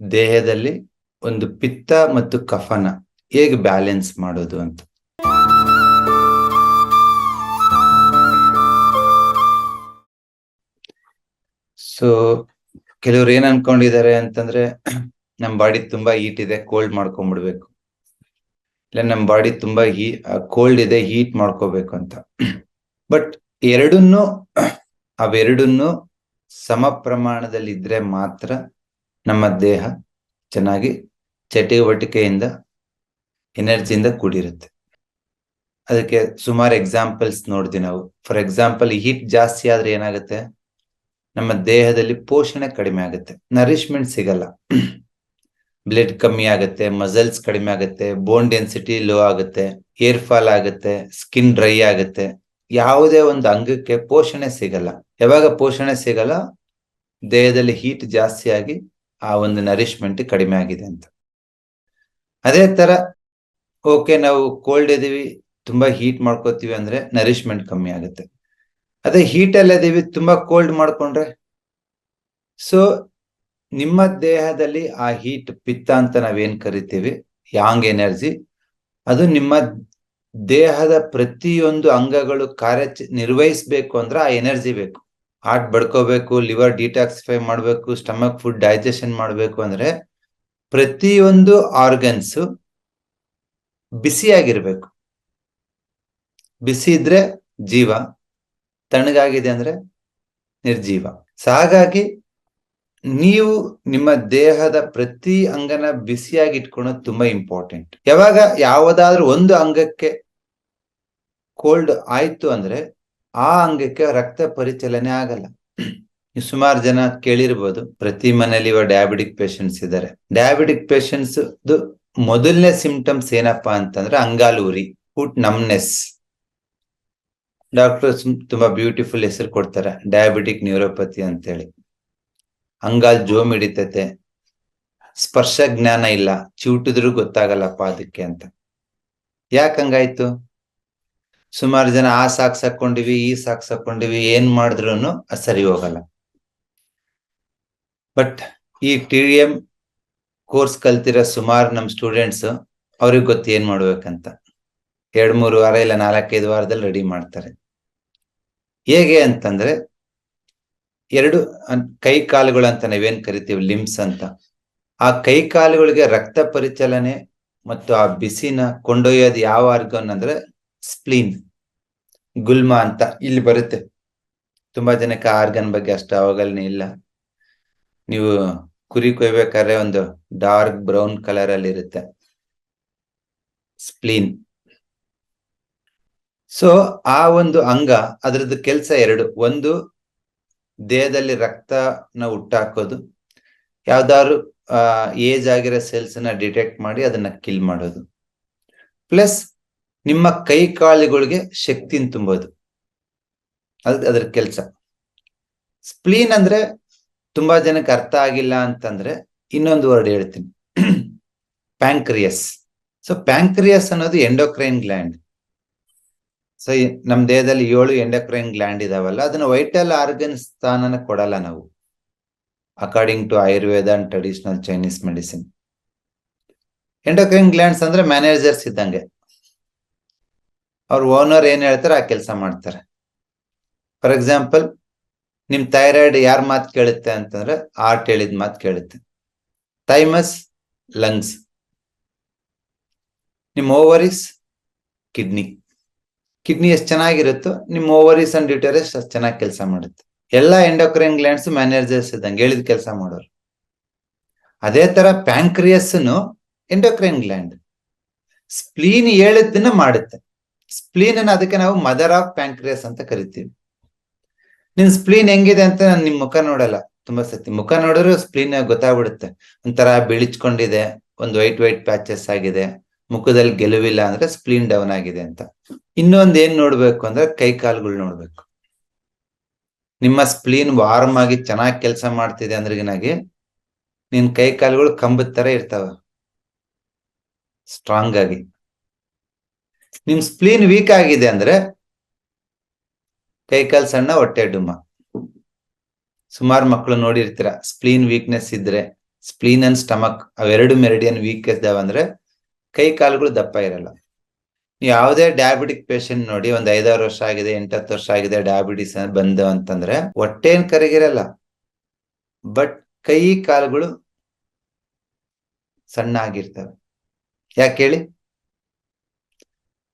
ದೇಹದಲ್ಲಿ ಒಂದು ಪಿತ್ತ ಮತ್ತು ಕಫನ ಹೇಗೆ ಬ್ಯಾಲೆನ್ಸ್ ಮಾಡೋದು ಅಂತ. ಸೊ ಕೆಲವ್ರು ಏನ್ ಅನ್ಕೊಂಡಿದ್ದಾರೆ ಅಂತಂದ್ರೆ, ನಮ್ ಬಾಡಿ ತುಂಬಾ ಹೀಟ್ ಇದೆ ಕೋಲ್ಡ್ ಮಾಡ್ಕೊಂಡ್ಬಿಡ್ಬೇಕು ಇಲ್ಲ, ನಮ್ ಬಾಡಿ ತುಂಬಾ ಹೀ ಕೋಲ್ಡ್ ಇದೆ ಹೀಟ್ ಮಾಡ್ಕೋಬೇಕು ಅಂತ. ಬಟ್ ಎರಡನ್ನೂ, ಅವೆರಡನ್ನೂ ಸಮ ಪ್ರಮಾಣದಲ್ಲಿ ಇದ್ರೆ ಮಾತ್ರ ನಮ್ಮ ದೇಹ ಚೆನ್ನಾಗಿ ಚಟುವಟಿಕೆಯಿಂದ ಎನರ್ಜಿಯಿಂದ ಕೂಡಿರುತ್ತೆ. ಅದಕ್ಕೆ ಸುಮಾರು ಎಕ್ಸಾಂಪಲ್ಸ್ ನೋಡ್ತೀವಿ ನಾವು. ಫಾರ್ ಎಕ್ಸಾಂಪಲ್ ಹೀಟ್ ಜಾಸ್ತಿ ಆದ್ರೆ ಏನಾಗುತ್ತೆ? ನಮ್ಮ ದೇಹದಲ್ಲಿ ಪೋಷಣೆ ಕಡಿಮೆ ಆಗುತ್ತೆ. ನರಿಶ್ಮೆಂಟ್ ಸಿಗಲ್ಲ. ಬ್ಲಡ್ ಕಮ್ಮಿ ಆಗುತ್ತೆ ಮಸಲ್ಸ್ ಕಡಿಮೆ ಆಗುತ್ತೆ ಬೋನ್ ಡೆನ್ಸಿಟಿ ಲೋ ಆಗುತ್ತೆ ಏರ್ ಫಾಲ್ ಆಗುತ್ತೆ ಸ್ಕಿನ್ ಡ್ರೈ ಆಗುತ್ತೆ. ಯಾವುದೇ ಒಂದು ಅಂಗಕ್ಕೆ ಪೋಷಣೆ ಸಿಗಲ್ಲ. ಯಾವಾಗ ಪೋಷಣೆ ಸಿಗಲ್ಲ? ದೇಹದಲ್ಲಿ ಹೀಟ್ ಜಾಸ್ತಿ ಆಗಿ ಆ ಒಂದು ನರಿಶ್ಮೆಂಟ್ ಕಡಿಮೆ ಆಗಿದೆ ಅಂತ. ಅದೇ ತರ ಓಕೆ ನಾವು ಕೋಲ್ಡ್ ಇದೀವಿ ತುಂಬಾ ಹೀಟ್ ಮಾಡ್ಕೋತೀವಿ ಅಂದ್ರೆ ನರಿಶ್ಮೆಂಟ್ ಕಮ್ಮಿ ಆಗುತ್ತೆ. ಅದೇ ಹೀಟ್ ಅಲ್ಲಿ ಇದೀವಿ ತುಂಬಾ ಕೋಲ್ಡ್ ಮಾಡ್ಕೊಂಡ್ರೆ ಸೊ ನಿಮ್ಮ ದೇಹದಲ್ಲಿ ಆ ಹೀಟ್ ಪಿತ್ತ ಅಂತ ನಾವೇನ್ ಕರಿತೀವಿ? ಯಾಂಗ್ ಎನರ್ಜಿ ಅದು ನಿಮ್ಮ ದೇಹದ ಪ್ರತಿಯೊಂದು ಅಂಗಗಳು ಕಾರ್ಯ ನಿರ್ವಹಿಸ್ಬೇಕು ಅಂದ್ರೆ ಆ ಎನರ್ಜಿ ಬೇಕು. ಹಾರ್ಟ್ ಬಡ್ಕೋಬೇಕು ಲಿವರ್ ಡಿಟಾಕ್ಸಿಫೈ ಮಾಡಬೇಕು ಸ್ಟಮಕ್ ಫುಡ್ ಡೈಜೆಷನ್ ಮಾಡಬೇಕು ಅಂದ್ರೆ ಪ್ರತಿಯೊಂದು ಆರ್ಗನ್ಸ್ ಬಿಸಿಯಾಗಿರ್ಬೇಕು. ಬಿಸಿ ಇದ್ರೆ ಜೀವ, ತಣ್ಣಗಾಗಿದೆ ಅಂದ್ರೆ ನಿರ್ಜೀವ. ಹಾಗಾಗಿ ನೀವು ನಿಮ್ಮ ದೇಹದ ಪ್ರತಿ ಅಂಗನ ಬಿಸಿಯಾಗಿ ಇಟ್ಕೊಳ್ಳೋದು ತುಂಬಾ ಇಂಪಾರ್ಟೆಂಟ್ ಯಾವಾಗ ಯಾವುದಾದ್ರೂ ಒಂದು ಅಂಗಕ್ಕೆ ಕೋಲ್ಡ್ ಆಯ್ತು ಅಂದ್ರೆ ಆ ಅಂಗಕ್ಕೆ ರಕ್ತ ಪರಿಚಲನೆ ಆಗಲ್ಲ. ಸುಮಾರು ಜನ ಕೇಳಿರ್ಬೋದು, ಪ್ರತಿ ಮನೇಲಿ ಇವಾಗ ಡಯಾಬಿಟಿಕ್ ಪೇಷಂಟ್ಸ್ ಇದ್ದಾರೆ ಡಯಾಬಿಟಿಕ್ ಪೇಷಂಟ್ಸ್ ಮೊದಲನೇ ಸಿಂಪ್ಟಮ್ಸ್ ಏನಪ್ಪಾ ಅಂತಂದ್ರೆ ಅಂಗಾಲೂರಿ ಫುಟ್ ನಮ್ನೆಸ್ ಡಾಕ್ಟರ್ ತುಂಬಾ ಬ್ಯೂಟಿಫುಲ್ ಹೆಸರು ಕೊಡ್ತಾರೆ ಡಯಾಬಿಟಿಕ್ ನ್ಯೂರೋಪತಿ ಅಂತೇಳಿ. ಅಂಗಾಲ್ ಜೋಮ್ ಹಿಡಿತತೆ, ಸ್ಪರ್ಶ ಜ್ಞಾನ ಇಲ್ಲ ಚಿವುಟಿದ್ರು ಗೊತ್ತಾಗಲ್ಲಪ್ಪ ಅದಕ್ಕೆ ಅಂತ. ಯಾಕಂಗಾಯ್ತು ಸುಮಾರು ಜನ ಆ ಸಾಕ್ಸ್ ಈ ಸಾಕ್ಸ್ ಏನ್ ಮಾಡಿದ್ರು ಸರಿ ಹೋಗಲ್ಲ. ಬಟ್ ಈ ಟಿ ಎಂ ಕೋರ್ಸ್ ಕಲ್ತಿರೋ ಸುಮಾರು ನಮ್ ಸ್ಟೂಡೆಂಟ್ಸ್ ಅವ್ರಿಗೆ ಗೊತ್ತು ಏನ್ ಮಾಡ್ಬೇಕಂತ. ಎರಡ್, ಮೂರು ವಾರ ಇಲ್ಲ ನಾಲ್ಕೈದು ವಾರದಲ್ಲಿ ರೆಡಿ ಮಾಡ್ತಾರೆ. ಹೇಗೆ ಅಂತಂದ್ರೆ, ಎರಡು ಕೈ ಕಾಲುಗಳು ಅಂತ ನಾವೇನ್ ಕರಿತೀವಿ ಲಿಮ್ಸ್ ಅಂತ. ಆ ಕೈ ಕಾಲುಗಳಿಗೆ ರಕ್ತ ಪರಿಚಲನೆ ಮತ್ತು ಆ ಬಿಸಿನ ಕೊಂಡೊಯ್ಯೋದು ಯಾವ ಆರ್ಗನ್ ಅಂದ್ರೆ ಸ್ಪ್ಲೀನ್ ಗುಲ್ಮ ಅಂತ ಇಲ್ಲಿ ಬರುತ್ತೆ. ತುಂಬಾ ಜನಕ್ಕೆ ಆರ್ಗನ್ ಬಗ್ಗೆ ಅಷ್ಟು ಅವಗಲನೆ ಇಲ್ಲ. ನೀವು ಕುರಿ ಕೊಯ್ಬೇಕಾದ್ರೆ ಒಂದು ಡಾರ್ಕ್ ಬ್ರೌನ್ ಕಲರ್ ಅಲ್ಲಿ ಇರುತ್ತೆ. ಸ್ಪ್ಲೀನ್ ಸೊ ಆ ಒಂದು ಅಂಗ ಅದರದ್ದು ಕೆಲಸ ಎರಡು. ಒಂದು, ದೇಹದಲ್ಲಿ ರಕ್ತನ ಹುಟ್ಟಾಕೋದು. ಯಾವ್ದಾದ್ರು ಏಜ್ ಆಗಿರೋ ಸೆಲ್ಸ್ನ ಡಿಟೆಕ್ಟ್ ಮಾಡಿ ಅದನ್ನ ಕಿಲ್ ಮಾಡೋದು. ಪ್ಲಸ್ ನಿಮ್ಮ ಕೈ ಕಾಲುಗಳಿಗೆ ಶಕ್ತಿನ ತುಂಬೋದು. ಅದ್ ಅದ್ರ ಕೆಲಸ. ಸ್ಪ್ಲೀನ್ ಅಂದ್ರೆ ತುಂಬಾ ಜನಕ್ಕೆ ಅರ್ಥ ಆಗಿಲ್ಲ ಅಂತಂದ್ರೆ ಇನ್ನೊಂದು ವರ್ಡ್ ಹೇಳ್ತೀನಿ. ಪ್ಯಾಂಕ್ರಿಯಸ್. ಸೊ ಪ್ಯಾಂಕ್ರಿಯಸ್ ಅನ್ನೋದು ಎಂಡೋಕ್ರೈನ್ ಗ್ಲ್ಯಾಂಡ್ ಸೊ ನಮ್ ದೇಹದಲ್ಲಿ ಏಳು ಎಂಡೋಕ್ರೈನ್ ಗ್ಲ್ಯಾಂಡ್ ಇದಾವಲ್ಲ, ಅದನ್ನ ವೈಟಲ್ ಆರ್ಗನ್ ಸ್ಥಾನನ ಕೊಡಲ್ಲ ನಾವು. According to Ayurveda and traditional Chinese medicine endocrine glands ಅಂದ್ರೆ ಮ್ಯಾನೇಜರ್ಸ್ ಇದ್ದಂಗೆ. ಅವ್ರ ಓನರ್ ಏನ್ ಹೇಳ್ತಾರೆ, ಆ ಕೆಲಸ ಮಾಡ್ತಾರೆ. ಫಾರ್ ಎಕ್ಸಾಂಪಲ್ ನಿಮ್ ಥೈರಾಯ್ಡ್ ಯಾರ್ ಮಾತು ಕೇಳುತ್ತೆ ಅಂತಂದ್ರೆ ಆರ್ಟ್ ಹೇಳಿದ ಮಾತು ಕೇಳುತ್ತೆ. ಥೈಮಸ್ ಲಂಗ್ಸ್ ನಿಮ್ ಓವರಿಸ್ ಕಿಡ್ನಿ ಕಿಡ್ನಿ ಎಷ್ಟು ಚೆನ್ನಾಗಿರುತ್ತೋ, ನಿಮ್ ಓವರಿಸ್ ಅಂಡ್ ಡ್ಯೂಟರಸ್ ಅಷ್ಟು ಚೆನ್ನಾಗಿ ಕೆಲಸ ಮಾಡುತ್ತೆ. ಎಲ್ಲಾ ಎಂಡೋಕ್ರೈನ್ ಗ್ಲ್ಯಾಂಡ್ಸ್ ಮ್ಯಾನೇಜರ್ಸ್ ಇದ್ದಂಗೆ ಹೇಳಿದ ಕೆಲಸ ಮಾಡೋರು. ಅದೇ ತರ ಪ್ಯಾಂಕ್ರಿಯಸ್ನು ಎಂಡೋಕ್ರೈನ್ ಗ್ಲ್ಯಾಂಡ್ ಸ್ಪ್ಲೀನ್ ಹೇಳಿದ್ದನ್ನ ಮಾಡುತ್ತೆ. ಸ್ಪ್ಲೀನ್ ಅನ್ನ ಅದಕ್ಕೆ ನಾವು ಮದರ್ ಆಫ್ ಪ್ಯಾಂಕ್ರಿಯಸ್ ಅಂತ ಕರಿತೀವಿ. ನಿನ್ ಸ್ಪ್ಲೀನ್ ಹೆಂಗಿದೆ ಅಂತ ನಾನು ನಿಮ್ ಮುಖ ನೋಡಲ್ಲ. ತುಂಬಾ ಸತಿ ಮುಖ ನೋಡಿದ್ರೆ ಸ್ಪ್ಲೀನ್ ಗೊತ್ತಾಗ್ಬಿಡುತ್ತೆ. ಒಂಥರ ಬಿಳಿಚ್ಕೊಂಡಿದೆ, ಒಂದು ವೈಟ್ ವೈಟ್ ಪ್ಯಾಚಸ್ ಆಗಿದೆ, ಮುಖದಲ್ಲಿ ಗೆಲುವಿಲ್ಲ ಅಂದ್ರೆ ಸ್ಪ್ಲೀನ್ ಡೌನ್ ಆಗಿದೆ ಅಂತ. ಇನ್ನೊಂದ್ ಏನ್ ನೋಡ್ಬೇಕು ಅಂದ್ರೆ ಕೈ ಕಾಲುಗಳು ನೋಡ್ಬೇಕು. ನಿಮ್ಮ ಸ್ಪ್ಲೀನ್ ವಾರ್ಮ್ ಆಗಿ ಚೆನ್ನಾಗಿ ಕೆಲಸ ಮಾಡ್ತಿದೆ ಅಂದ್ರಿಗಿನಾಗಿ ನಿನ್ ಕೈ ಕಾಲುಗಳು ಕಂಬದ ತರ ಇರ್ತಾವ. ಸ್ಟ್ರಾಂಗ್ ಆಗಿ. ನಿಮ್ ಸ್ಪ್ಲೀನ್ ವೀಕ್ ಆಗಿದೆ ಅಂದ್ರೆ ಕೈ ಕಾಲು ಸಣ್ಣ, ಹೊಟ್ಟೆ ಡುಮ್ಮ. ಸುಮಾರು ಮಕ್ಕಳು ನೋಡಿರ್ತೀರ ಸ್ಪ್ಲೀನ್ ವೀಕ್ನೆಸ್ ಇದ್ರೆ ಸ್ಪ್ಲೀನ್ ಅಂಡ್ ಸ್ಟಮಕ್ ಅವೆರಡು ಮೆರಿಡಿಯನ್ ವೀಕ್ ಇದ್ದಾವಂದ್ರೆ ಕೈ ಕಾಲುಗಳು ದಪ್ಪ ಇರಲ್ಲ. ಯಾವುದೇ ಡಯಾಬಿಟಿಕ್ ಪೇಷಂಟ್ ನೋಡಿ, ಒಂದ್ ಐದಾರು ವರ್ಷ ಆಗಿದೆ, ಎಂಟತ್ತು ವರ್ಷ ಆಗಿದೆ ಡಯಾಬಿಟಿಸ್ ಬಂದು ಅಂತಂದ್ರೆ ಹೊಟ್ಟೆನ್ ಕರಗಿರಲ್ಲ. ಬಟ್ ಕೈ ಕಾಲುಗಳು ಸಣ್ಣ ಆಗಿರ್ತವೆ. ಯಾಕೆ ಹೇಳಿ?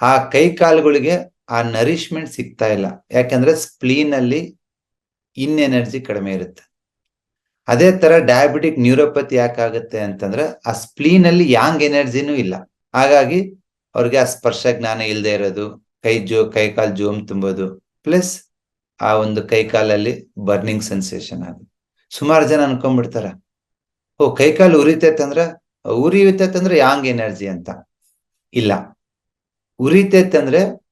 ಆ ಕೈ ಕಾಲುಗಳಿಗೆ ಆ ನರಿಶ್ಮೆಂಟ್ ಸಿಗ್ತಾ ಇಲ್ಲ. ಯಾಕಂದ್ರೆ ಸ್ಪ್ಲೀನ್ ಅಲ್ಲಿ ಇನ್ ಎನರ್ಜಿ ಕಡಿಮೆ ಇರುತ್ತೆ. ಅದೇ ತರ ಡಯಾಬಿಟಿಕ್ ನ್ಯೂರೋಪತಿ ಯಾಕಾಗುತ್ತೆ ಅಂತಂದ್ರೆ ಆ ಸ್ಪ್ಲೀನ್ ಅಲ್ಲಿ ಯಾಂಗ್ ಎನರ್ಜಿನೂ ಇಲ್ಲ. ಹಾಗಾಗಿ ಅವ್ರಿಗೆ ಆ ಸ್ಪರ್ಶ ಜ್ಞಾನ ಇಲ್ಲದೆ ಇರೋದು, ಕೈ ಜೋ, ಕೈ ಕಾಲು ಜೋಮ್ ತುಂಬೋದು ಪ್ಲಸ್ ಆ ಒಂದು ಕೈ ಕಾಲಲ್ಲಿ ಬರ್ನಿಂಗ್ ಸೆನ್ಸೇಷನ್ ಆಗುತ್ತೆ ಸುಮಾರು ಜನ ಅನ್ಕೊಂಡ್ಬಿಡ್ತಾರ, ಓ ಕೈ ಕಾಲು ಉರಿತೈತಂದ್ರ ಅಂದ್ರ ಉರಿಯುತ್ತೈತೆ ಅಂದ್ರೆ ಯಾಂಗ್ ಎನರ್ಜಿ ಅಂತ. ಇಲ್ಲ. ಉರಿತೈತೆ ಅಂದ್ರೆ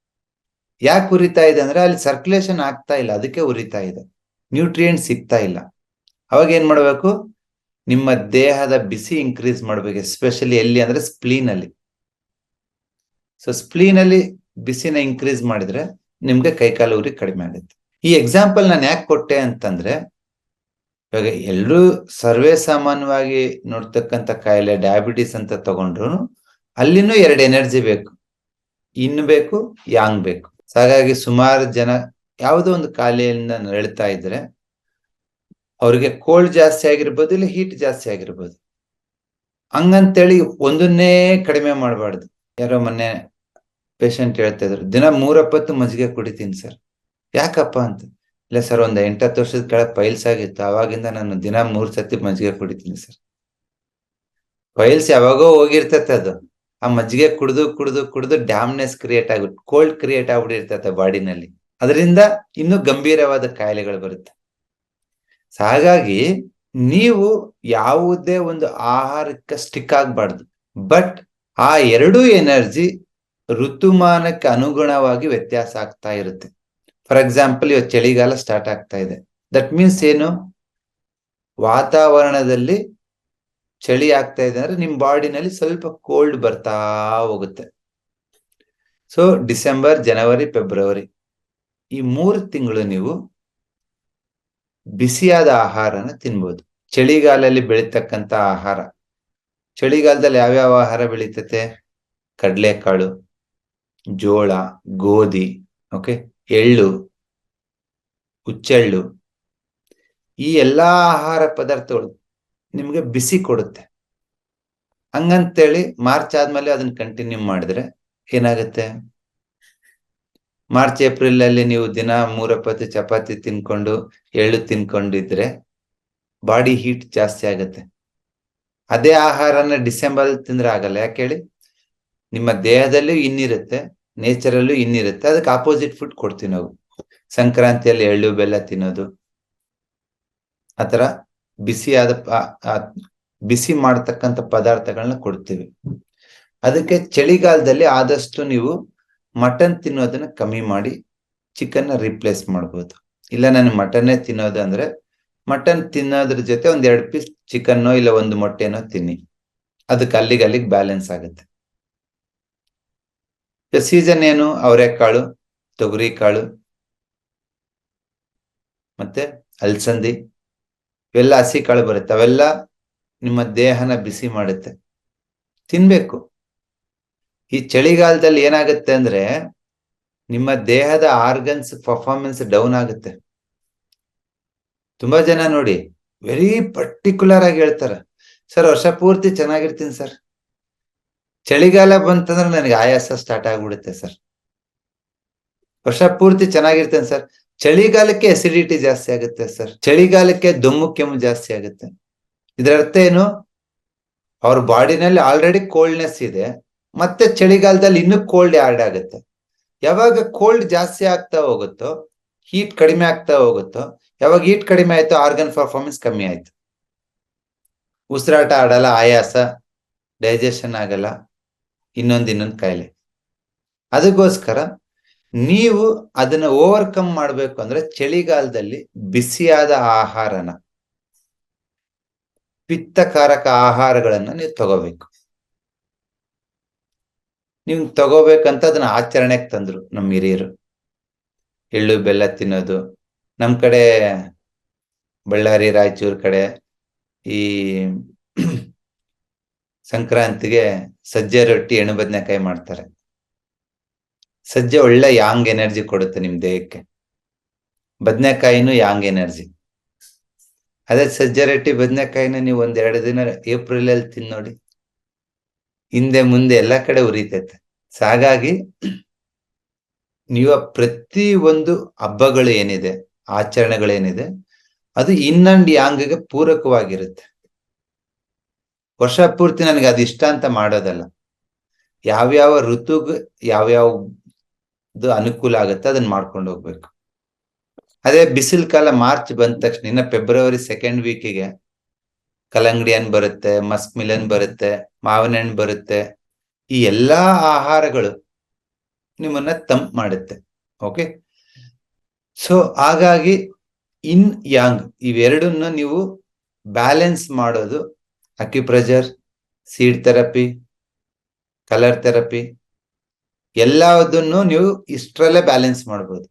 ಯಾಕೆ ಉರಿತಾ ಇದೆ ಅಂದ್ರೆ ಅಲ್ಲಿ ಸರ್ಕ್ಯುಲೇಷನ್ ಆಗ್ತಾ ಇಲ್ಲ, ಅದಕ್ಕೆ ಉರಿತಾ ಇದೆ. ನ್ಯೂಟ್ರಿಯೆಂಟ್ ಸಿಗ್ತಾ ಇಲ್ಲ. ಅವಾಗ ಏನ್ ಮಾಡ್ಬೇಕು? ನಿಮ್ಮ ದೇಹದ ಬಿಸಿ ಇನ್ಕ್ರೀಸ್ ಮಾಡ್ಬೇಕು ಎಸ್ಪೆಷಲಿ ಎಲ್ಲಿ ಅಂದ್ರೆ ಸ್ಪ್ಲೀನ್ ಅಲ್ಲಿ. ಸೊ ಸ್ಪ್ಲೀನ್ ಅಲ್ಲಿ ಬಿಸಿನ ಇನ್ಕ್ರೀಸ್ ಮಾಡಿದ್ರೆ ನಿಮ್ಗೆ ಕೈಕಾಲು ಉರಿ ಕಡಿಮೆ ಆಗುತ್ತೆ. ಈ ಎಕ್ಸಾಂಪಲ್ ನಾನು ಯಾಕೆ ಕೊಟ್ಟೆ ಅಂತಂದ್ರೆ, ಇವಾಗ ಎಲ್ಲರೂ ಸರ್ವೇ ಸಾಮಾನ್ಯವಾಗಿ ನೋಡ್ತಕ್ಕಂಥ ಕಾಯಿಲೆ ಡಯಾಬಿಟಿಸ್ ಅಂತ ತಗೊಂಡ್ರು ಅಲ್ಲಿನೂ ಎರಡು ಎನರ್ಜಿ ಬೇಕು. ಇನ್ ಬೇಕು, ಯಾಂಗ್ ಬೇಕು. ಹಾಗಾಗಿ ಸುಮಾರು ಜನ ಯಾವುದೋ ಒಂದು ಕಾಲೆಯಿಂದ ನರಳ್ತಾ ಇದ್ರೆ ಅವ್ರಿಗೆ ಕೋಲ್ಡ್ ಜಾಸ್ತಿ ಆಗಿರ್ಬೋದು ಇಲ್ಲ ಹೀಟ್ ಜಾಸ್ತಿ ಆಗಿರ್ಬೋದು. ಹಂಗಂತೇಳಿ ಒಂದನ್ನೇ ಕಡಿಮೆ ಮಾಡಬಾರ್ದು. ಯಾರೋ ಮೊನ್ನೆ ಪೇಷಂಟ್ ಹೇಳ್ತಾ ಇದ್ರು, ದಿನ ಮೂರಪ್ಪತ್ತು ಮಜ್ಜಿಗೆ ಕುಡಿತೀನಿ ಸರ್. ಯಾಕಪ್ಪ ಅಂತ. ಇಲ್ಲ ಸರ್, ಒಂದು ಎಂಟತ್ತು ವರ್ಷದ ಕೆಳಗೆ ಪೈಲ್ಸ್ ಆಗಿತ್ತು. ಅವಾಗಿಂದ ನಾನು ದಿನ ಮೂರ್ ಸತಿ ಮಜ್ಜಿಗೆ ಕುಡಿತೀನಿ ಸರ್. ಪೈಲ್ಸ್ ಯಾವಾಗೋ ಹೋಗಿರ್ತೈತೆ ಅದು. ಆ ಮಜ್ಜಿಗೆ ಕುಡಿದು ಕುಡಿದು ಕುಡಿದು ಡ್ಯಾಮ್ನೆಸ್ ಕ್ರಿಯೇಟ್ ಆಗುತ್ತೆ ಕೋಲ್ಡ್ ಕ್ರಿಯೇಟ್ ಆಗ್ಬಿಟ್ಟಿರ್ತೈತೆ ಬಾಡಿನಲ್ಲಿ. ಅದರಿಂದ ಇನ್ನೂ ಗಂಭೀರವಾದ ಕಾಯಿಲೆಗಳು ಬರುತ್ತೆ. ಹಾಗಾಗಿ ನೀವು ಯಾವುದೇ ಒಂದು ಆಹಾರಕ್ಕೆ ಸ್ಟಿಕ್ ಆಗ್ಬಾರ್ದು. ಬಟ್ ಆ ಎರಡೂ ಎನರ್ಜಿ ಋತುಮಾನಕ್ಕೆ ಅನುಗುಣವಾಗಿ ವ್ಯತ್ಯಾಸ ಆಗ್ತಾ ಇರುತ್ತೆ. ಫಾರ್ ಎಕ್ಸಾಂಪಲ್ ಇವತ್ತು ಚಳಿಗಾಲ ಸ್ಟಾರ್ಟ್ ಆಗ್ತಾ ಇದೆ. ದಟ್ ಮೀನ್ಸ್ ಏನು? ವಾತಾವರಣದಲ್ಲಿ ಚಳಿ ಆಗ್ತಾ ಇದೆ ಅಂದ್ರೆ ನಿಮ್ ಬಾಡಿನಲ್ಲಿ ಸ್ವಲ್ಪ ಕೋಲ್ಡ್ ಬರ್ತಾ ಹೋಗುತ್ತೆ. ಸೊ ಡಿಸೆಂಬರ್ ಜನವರಿ ಫೆಬ್ರವರಿ ಈ ಮೂರು ತಿಂಗಳು ನೀವು ಬಿಸಿಯಾದ ಆಹಾರನ ತಿನ್ಬೋದು. ಚಳಿಗಾಲದಲ್ಲಿ ಬೆಳೀತಕ್ಕಂತ ಆಹಾರ. ಚಳಿಗಾಲದಲ್ಲಿ ಯಾವ್ಯಾವ ಆಹಾರ ಬೆಳೀತತೆ? ಕಡಲೆಕಾಳು, ಜೋಳ, ಗೋಧಿ ಓಕೆ ಎಳ್ಳು, ಹುಚ್ಚೆಳ್ಳು ಈ ಎಲ್ಲಾ ಆಹಾರ ಪದಾರ್ಥಗಳು ನಿಮ್ಗೆ ಬಿಸಿ ಕೊಡುತ್ತೆ. ಹಂಗಂತೇಳಿ ಮಾರ್ಚ್ ಆದ್ಮೇಲೆ ಅದನ್ನ ಕಂಟಿನ್ಯೂ ಮಾಡಿದ್ರೆ ಏನಾಗುತ್ತೆ? ಮಾರ್ಚ್ ಏಪ್ರಿಲ್ ಅಲ್ಲಿ ನೀವು ದಿನ ಮೂರಪ್ಪತ್ತು ಚಪಾತಿ ತಿನ್ಕೊಂಡು ಎಳ್ಳು ತಿನ್ಕೊಂಡಿದ್ರೆ ಬಾಡಿ ಹೀಟ್ ಜಾಸ್ತಿ ಆಗುತ್ತೆ. ಅದೇ ಆಹಾರನ ಡಿಸೆಂಬರ್ ತಿಂದ್ರೆ ಆಗಲ್ಲ. ಯಾಕೆ ಹೇಳಿ? ನಿಮ್ಮ ದೇಹದಲ್ಲೂ ಇನ್ನಿರುತ್ತೆ, ನೇಚರಲ್ಲೂ ಇನ್ನಿರುತ್ತೆ. ಅದಕ್ಕೆ ಆಪೋಸಿಟ್ ಫುಡ್ ಕೊಡ್ತೀವಿ ನಾವು. ಸಂಕ್ರಾಂತಿಯಲ್ಲಿ ಎಳ್ಳು, ಬೆಲ್ಲ ತಿನ್ನೋದು. ಆತರ ಬಿಸಿಯಾದ ಬಿಸಿ ಮಾಡತಕ್ಕಂಥ ಪದಾರ್ಥಗಳನ್ನ ಕೊಡ್ತೀವಿ. ಅದಕ್ಕೆ ಚಳಿಗಾಲದಲ್ಲಿ ಆದಷ್ಟು ನೀವು ಮಟನ್ ತಿನ್ನೋದನ್ನ ಕಮ್ಮಿ ಮಾಡಿ ಚಿಕನ್ ರಿಪ್ಲೇಸ್ ಮಾಡ್ಬೋದು. ಇಲ್ಲ ನಾನು ಮಟನ್ನೇ ತಿನ್ನೋದು ಅಂದ್ರೆ, ಮಟನ್ ತಿನ್ನೋದ್ರ ಜೊತೆ ಒಂದ್ ಎರಡು ಪೀಸ್ ಚಿಕನ್ನೋ ಇಲ್ಲ ಒಂದು ಮೊಟ್ಟೆನೋ ತಿನ್ನಿ. ಅದಕ್ಕೆ ಅಲ್ಲಿಗೆ ಅಲ್ಲಿಗೆ ಬ್ಯಾಲೆನ್ಸ್ ಆಗುತ್ತೆ. ಸೀಸನ್ ಏನು? ಅವರೆಕಾಳು ತೊಗರಿ ಕಾಳು ಮತ್ತೆ ಅಲ್ಸಂದಿ. ಇವೆಲ್ಲ ಹಸಿ ಕಾಳು ಬರುತ್ತೆ. ಅವೆಲ್ಲ ನಿಮ್ಮ ದೇಹನ ಬಿಸಿ ಮಾಡುತ್ತೆ. ತಿನ್ಬೇಕು. ಈ ಚಳಿಗಾಲದಲ್ಲಿ ಏನಾಗುತ್ತೆ ಅಂದ್ರೆ ನಿಮ್ಮ ದೇಹದ ಆರ್ಗನ್ಸ್ ಪರ್ಫಾರ್ಮೆನ್ಸ್ ಡೌನ್ ಆಗುತ್ತೆ. ತುಂಬಾ ಜನ ನೋಡಿ ವೆರಿ ಪರ್ಟಿಕ್ಯುಲರ್ ಆಗಿ ಹೇಳ್ತಾರೆ. ಸರ್, ವರ್ಷ ಪೂರ್ತಿ ಚೆನ್ನಾಗಿರ್ತೀನಿ ಸರ್. ಚಳಿಗಾಲ ಬಂತಂದ್ರೆ ನನಗೆ ಆಯಾಸ ಸ್ಟಾರ್ಟ್ ಆಗ್ಬಿಡುತ್ತೆ ಸರ್. ವರ್ಷ ಪೂರ್ತಿ ಚೆನ್ನಾಗಿರ್ತೇನೆ ಸರ್. ಚಳಿಗಾಲಕ್ಕೆ ಎಸಿಡಿಟಿ ಜಾಸ್ತಿ ಆಗುತ್ತೆ ಸರ್ ಚಳಿಗಾಲಕ್ಕೆ ದುಮ್ಮು ಕೆಮ್ಮು ಜಾಸ್ತಿ ಆಗುತ್ತೆ. ಇದರ ಅರ್ಥ ಏನು? ಅವ್ರ ಬಾಡಿನಲ್ಲಿ ಆಲ್ರೆಡಿ ಕೋಲ್ಡ್ನೆಸ್ ಇದೆ. ಮತ್ತೆ ಚಳಿಗಾಲದಲ್ಲಿ ಇನ್ನೂ ಕೋಲ್ಡ್ ಆ್ಯಡ್ ಆಗುತ್ತೆ. ಯಾವಾಗ ಕೋಲ್ಡ್ ಜಾಸ್ತಿ ಆಗ್ತಾ ಹೋಗುತ್ತೋ ಹೀಟ್ ಕಡಿಮೆ ಆಗ್ತಾ ಹೋಗುತ್ತೋ, ಯಾವಾಗ ಹೀಟ್ ಕಡಿಮೆ ಆಯ್ತೋ ಆರ್ಗನ್ ಪರ್ಫಾರ್ಮೆನ್ಸ್ ಕಮ್ಮಿ ಆಯ್ತು. ಉಸಿರಾಟ ಆಡಲ್ಲ, ಆಯಾಸ ಡೈಜೆಷನ್ ಆಗಲ್ಲ, ಇನ್ನೊಂದು ಇನ್ನೊಂದು ಕಾಯಿಲೆ. ಅದಕ್ಕೋಸ್ಕರ ನೀವು ಅದನ್ನ ಓವರ್ಕಮ್ ಮಾಡ್ಬೇಕು ಅಂದ್ರೆ ಚಳಿಗಾಲದಲ್ಲಿ ಬಿಸಿಯಾದ ಆಹಾರನ, ಪಿತ್ತಕಾರಕ ಆಹಾರಗಳನ್ನ ನೀವು ತಗೋಬೇಕು. ನೀವು ತಗೋಬೇಕಂತ ಅದನ್ನ ಆಚರಣೆಗೆ ತಂದ್ರು ನಮ್ಮ ಹಿರಿಯರು. ಎಳ್ಳು, ಬೆಲ್ಲ ತಿನ್ನೋದು, ನಮ್ ಕಡೆ ಬಳ್ಳಾರಿ, ರಾಯಚೂರ್ ಕಡೆ ಈ ಸಂಕ್ರಾಂತಿಗೆ ಸಜ್ಜೆ ರೊಟ್ಟಿ, ಎಣ್ಣು ಬದನೆಕಾಯಿ ಮಾಡ್ತಾರೆ. ಸಜ್ಜೆ ಒಳ್ಳೆ ಯಾಂಗ್ ಎನರ್ಜಿ ಕೊಡುತ್ತೆ ನಿಮ್ ದೇಹಕ್ಕೆ. ಬದನೆಕಾಯಿನೂ ಯಾಂಗ್ ಎನರ್ಜಿ ಅದೇ ಸಜ್ಜೆ ರೊಟ್ಟಿ ಬದನೆಕಾಯಿನ ನೀವು ಒಂದೆರಡು ದಿನ ಏಪ್ರಿಲ್ ಅಲ್ಲಿ ತಿನ್ ನೋಡಿ. ಹಿಂದೆ ಮುಂದೆ ಎಲ್ಲಾ ಕಡೆ ಉರಿತೈತೆ. ಹಾಗಾಗಿ ನೀವು ಪ್ರತಿ ಒಂದು ಹಬ್ಬಗಳು ಏನಿದೆ ಆಚರಣೆಗಳೇನಿದೆ ಅದು ಇನ್ನೊಂದು ಯಾಂಗ್ಗೆ ಪೂರಕವಾಗಿರುತ್ತೆ. ವರ್ಷ ಪೂರ್ತಿ ನನಗೆ ಇಷ್ಟ ಅಂತ ಮಾಡೋದಲ್ಲ. ಯಾವ್ಯಾವ ಋತುಗ್ ಯಾವ್ಯಾವ್ದು ಅನುಕೂಲ ಆಗುತ್ತೆ, ಅದನ್ನ ಮಾಡ್ಕೊಂಡು ಹೋಗ್ಬೇಕು. ಅದೇ ಬಿಸಿಲು ಕಾಲ ಮಾರ್ಚ್ ಬಂದ ತಕ್ಷಣ, ಇನ್ನ ಫೆಬ್ರವರಿ ಸೆಕೆಂಡ್ ವೀಕಿಗೆ ಕಲ್ಲಂಗಡಿ ಹಣ್ಣು ಬರುತ್ತೆ ಮಸ್ಕ್ ಮಿಲನ್ ಬರುತ್ತೆ, ಮಾವಿನ ಹಣ್ಣು ಬರುತ್ತೆ. ಈ ಎಲ್ಲಾ ಆಹಾರಗಳು ನಿಮ್ಮನ್ನ ತಂಪ್ ಮಾಡುತ್ತೆ ಓಕೆ ಸೊ ಹಾಗಾಗಿ ಇನ್ ಯಾಂಗ್ ಇವೆರಡನ್ನ ನೀವು ಬ್ಯಾಲೆನ್ಸ್ ಮಾಡೋದು acupressure seed therapy colour therapy ಎಲ್ಲದನ್ನು ನೀವು ಇಷ್ಟರಲ್ಲೇ ಬ್ಯಾಲೆನ್ಸ್ ಮಾಡ್ಬೋದು.